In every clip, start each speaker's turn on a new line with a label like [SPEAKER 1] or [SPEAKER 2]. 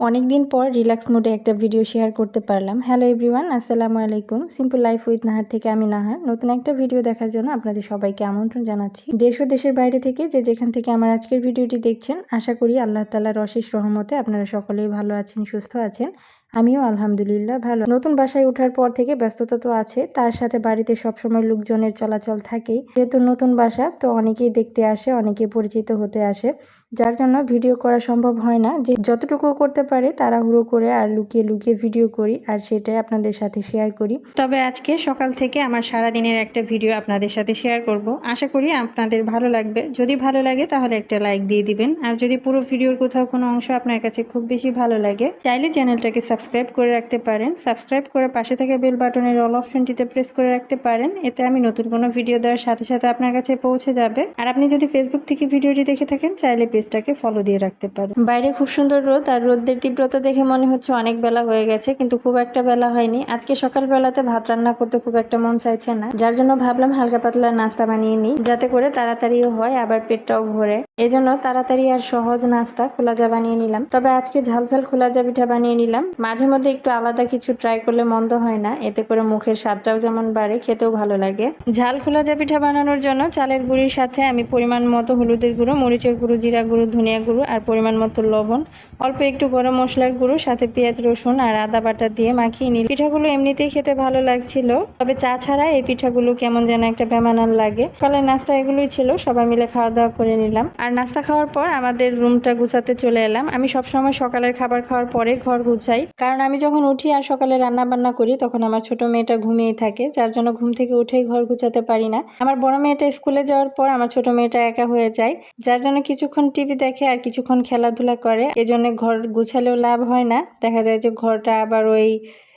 [SPEAKER 1] অনেকদিন পর রিল্যাক্স মোডে একটা ভিডিও শেয়ার করতে পারলাম। হ্যালো এভরিওয়ান আসসালামু আলাইকুম। সিম্পল লাইফ উইথ নাহার থেকে আমি নাহার। নতুন একটা ভিডিও দেখার জন্য আপনাদের সবাইকে আমন্ত্রণ জানাচ্ছি। দেশ ও দেশের বাইরে থেকে যে যেখান থেকে আমার আজকের ভিডিওটি দেখছেন, আশা করি আল্লাহ তালার অশেষ রহমতে আপনারা সকলেই ভালো আছেন, সুস্থ আছেন। আমিও আলহামদুলিল্লাহ ভালো। নতুন বাসায় ওঠার পর থেকে ব্যস্ততা তো আছে, তার সাথে বাড়িতে সবসময় লোকজনের চলাচল থাকেই। যেহেতু নতুন বাসা, তো অনেকেই দেখতে আসে অনেকেই পরিচিত হতে আসে। যার জন্য ভিডিও করা সম্ভব হয় না। যে যতটুকু করতে পারি তাড়াহুড়ো করে আর লুকিয়ে লুকিয়ে ভিডিও করি আর সেটাই আপনাদের সাথে শেয়ার করি। তবে আজকে সকাল থেকে আমার সারা দিনের একটা ভিডিও আপনাদের সাথে শেয়ার করব। আশা করি আপনাদের ভালো লাগবে। যদি ভালো লাগে তাহলে একটা লাইক দিয়ে দিবেন। আর যদি পুরো ভিডিওর কোথাও কোনো অংশ আপনার কাছে খুব বেশি ভালো লাগে, চাইলে চ্যানেলটাকে সাবস্ক্রাইব করে রাখতে পারেন। সাবস্ক্রাইব করে পাশে থেকে বেল বাটনের অল অপশনটিতে প্রেস করে রাখতে পারেন। এতে আমি নতুন কোনো ভিডিও দেওয়ার সাথে সাথে আপনার কাছে পৌঁছে যাবে। আর আপনি যদি ফেসবুক থেকে ভিডিওটি দেখে থাকেন, চাইলে পেজটাকে ফলো দিয়ে রাখতে পারেন বাইরে খুব সুন্দর রোদ আর রোদের তীব্রতা দেখে মনে হচ্ছে অনেক বেলা হয়ে গেছে, কিন্তু খুব একটা বেলা হয়নি। আজকে সকালবেলাতে ভাত রান্না করতে খুব একটা মন চাইছে না, যার জন্য ভাবলাম হালকা পাতলা নাস্তা বানিয়ে নিই, যাতে করে তাড়াতাড়িও হয়, আবার পেটটাও ভরে। এজন্য তাড়াতাড়ি আর সহজ নাস্তা খোলা যা বানিয়ে নিলাম। তবে আজকে ঝাল ঝাল খোলা যা পিঠা বানিয়ে নিলাম। মাঝে মধ্যে একটু আলাদা কিছু ট্রাই করলে মন্দ হয় না, এতে করে মুখের স্বাদটাও যেমন বাড়ে, খেতেও ভালো লাগে। ঝাল খোলা যা পিঠা বানানোর জন্য চালের গুঁড়ির সাথে আমি পরিমাণ মতো হলুদের গুঁড়ো, মরিচের গুঁড়ো, জিরা গুঁড়ো, ধনিয়া গুঁড়ো আর পরিমাণ মতো লবণ। অল্প একটু গরম মশলার গুঁড়ো, সাথে পেঁয়াজ, রসুন আর আদা বাটা দিয়ে মাখিয়ে নিই পিঠাগুলো এমনিতেই খেতে ভালো লাগছিল, তবে চা ছাড়া এই পিঠাগুলো কেমন যেন একটা বেমানার লাগে। সকালের নাস্তা এগুলোই ছিল, সবাই মিলে খাওয়া দাওয়া করে নিলাম। আর নাস্তা খাওয়ার পর আমাদের রুমটা গুছাতে চলে এলাম। আমি সবসময় সকালের খাবার খাওয়ার পরে ঘর গুছাই, কারণ আমি যখন উঠি আর সকালে রান্না বান্না করি, তখন আমার ছোট মেয়েটা ঘুমিয়েই থাকে, যার জন্য ঘুম থেকে উঠেই ঘর গুছাতে পারি না। আমার বড় মেয়েটা স্কুলে যাওয়ার পর আমার ছোট মেয়েটা একা হয়ে যায়, যার জন্য কিছুক্ষণ টিভি দেখে আর কিছুক্ষণ খেলাধুলা করে, এজন্য ঘর গুছালেও লাভ হয় না। দেখা যায় যে ঘরটা আবার ওই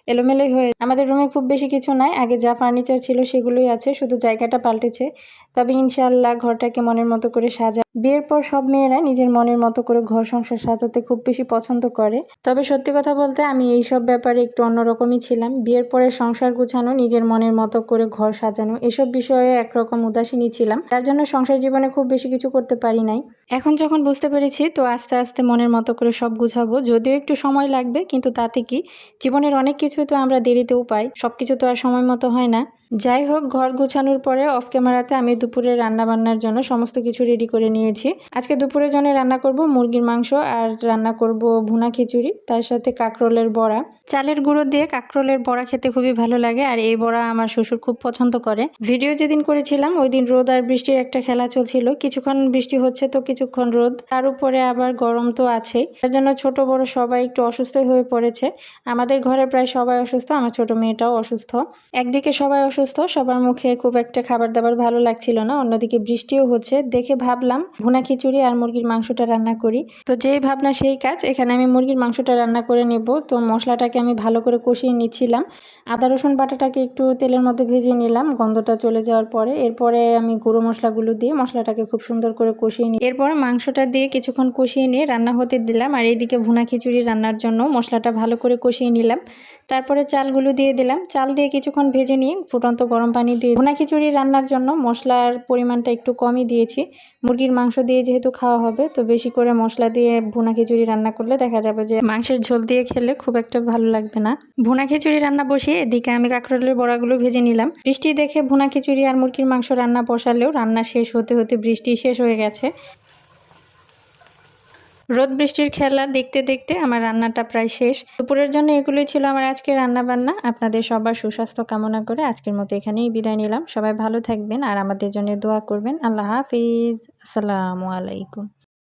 [SPEAKER 1] এলোমেলোই হয়ে আমাদের রুমে খুব বেশি কিছু নাই, আগে যা ফার্নিচার ছিল সেগুলোই আছে, শুধু জায়গাটা পাল্টেছে। তবে ইনশাল্লাহ ঘরটাকে মনের মতো করে সাজা বিয়ের পর সব মেয়েরা নিজের মনের মতো করে ঘর সংসার সাজাতে খুব বেশি পছন্দ করে। তবে সত্যি কথা বলতে আমি এই সব ব্যাপারে একটু অন্যরকমই ছিলাম। বিয়ের পরে সংসার গুছানো, নিজের মনের মতো করে ঘর সাজানো, এসব বিষয়ে একরকম উদাসীনই ছিলাম। তার জন্য সংসার জীবনে খুব বেশি কিছু করতে পারি নাই। এখন যখন বুঝতে পেরেছি, তো আস্তে আস্তে মনের মতো করে সব গুছাবো। যদিও একটু সময় লাগবে, কিন্তু তাতে কি? জীবনের অনেক কিছুই তো আমরা দেরিতেও পাই। সব কিছু তো আর সময় মতো হয় না। যাই হোক ঘর গোছানোর পরে অফ ক্যামেরাতে আমি দুপুরে রান্না বান্নার জন্য সমস্ত কিছু রেডি করে নিয়েছি। আজকে দুপুরের জন্য রান্না করব মুরগির মাংস আর রান্না করব ভুনা খিচুড়ি, তার সাথে কাঁকরোলের বড়া। চালের গুঁড়ো দিয়ে কাঁকরোলের বড়া খেতে খুবই ভালো লাগে আর এই বড়া আমার শ্বশুর খুব পছন্দ করে। ভিডিও যেদিন করেছিলাম ওই দিন রোদ আর বৃষ্টির একটা খেলা চলছিল। কিছুক্ষণ বৃষ্টি হচ্ছে তো কিছুক্ষণ রোদ, তার উপরে আবার গরম তো আছেই। তার জন্য ছোট বড় সবাই একটু অসুস্থ হয়ে পড়েছে। আমাদের ঘরে প্রায় সবাই অসুস্থ, আমার ছোট মেয়েটাও অসুস্থ। একদিকে সবাই অসুস্থ সবার মুখে খুব একটা খাবার দাবার ভালো লাগছিল না। অন্যদিকে বৃষ্টিও হচ্ছে। দেখে ভাবলাম, ভুনা খিচুড়ি আর মুরগির মাংসটা রান্না করি। তো যেই ভাবনা, সেই কাজ। এখানে আমি মুরগির মাংসটা রান্না করে নেব। তো মশলাটাকে আমি ভালো করে কষিয়ে নিচ্ছিলাম। আদা, রসুন বাটাটাকে একটু তেলের মধ্যে ভেজে নিলাম। গন্ধটা চলে যাওয়ার পরে এরপরে আমি গুঁড়ো মশলাগুলো দিয়ে মশলাটাকে খুব সুন্দর করে কষিয়ে নিই এরপরে মাংসটা দিয়ে কিছুক্ষণ কষিয়ে নিয়ে রান্না হতে দিলাম। আর এইদিকে ভুনা খিচুড়ি রান্নার জন্য মশলাটা ভালো করে কষিয়ে নিলাম। তারপরে চালগুলো দিয়ে দিলাম। চাল দিয়ে কিছুক্ষণ ভেজে নিয়ে ফুটন্ত গরম পানি দিয়ে ভুনা খিচুড়ি রান্নার জন্য মশলার পরিমাণটা একটু কমই দিয়েছি। মুরগির মাংস দিয়ে যেহেতু খাওয়া হবে, তো বেশি করে মশলা দিয়ে ভুনা খিচুড়ি রান্না করলে দেখা যাবে যে মাংসের ঝোল দিয়ে খেলে খুব একটা ভালো লাগবে না। ভুনা খিচুড়ি রান্না বসিয়ে এদিকে আমি কাঁকরোলের বড়াগুলো ভেজে নিলাম। বৃষ্টি দেখে ভুনা খিচুড়ি আর মুরগির মাংস রান্না বসালেও রান্না শেষ হতে হতে বৃষ্টি শেষ হয়ে গেছে। রোদ বৃষ্টির খেলা দেখতে দেখতে আমার রান্নাটা প্রায় শেষ। দুপুরের জন্য এগুলোই ছিল আমার আজকের রান্না বান্না আপনাদের সবার সুস্বাস্থ্য কামনা করে আজকের মতো এখানেই বিদায় নিলাম। সবাই ভালো থাকবেন আর আমাদের জন্য দোয়া করবেন। আল্লাহ হাফিজ। আসসালামু আলাইকুম।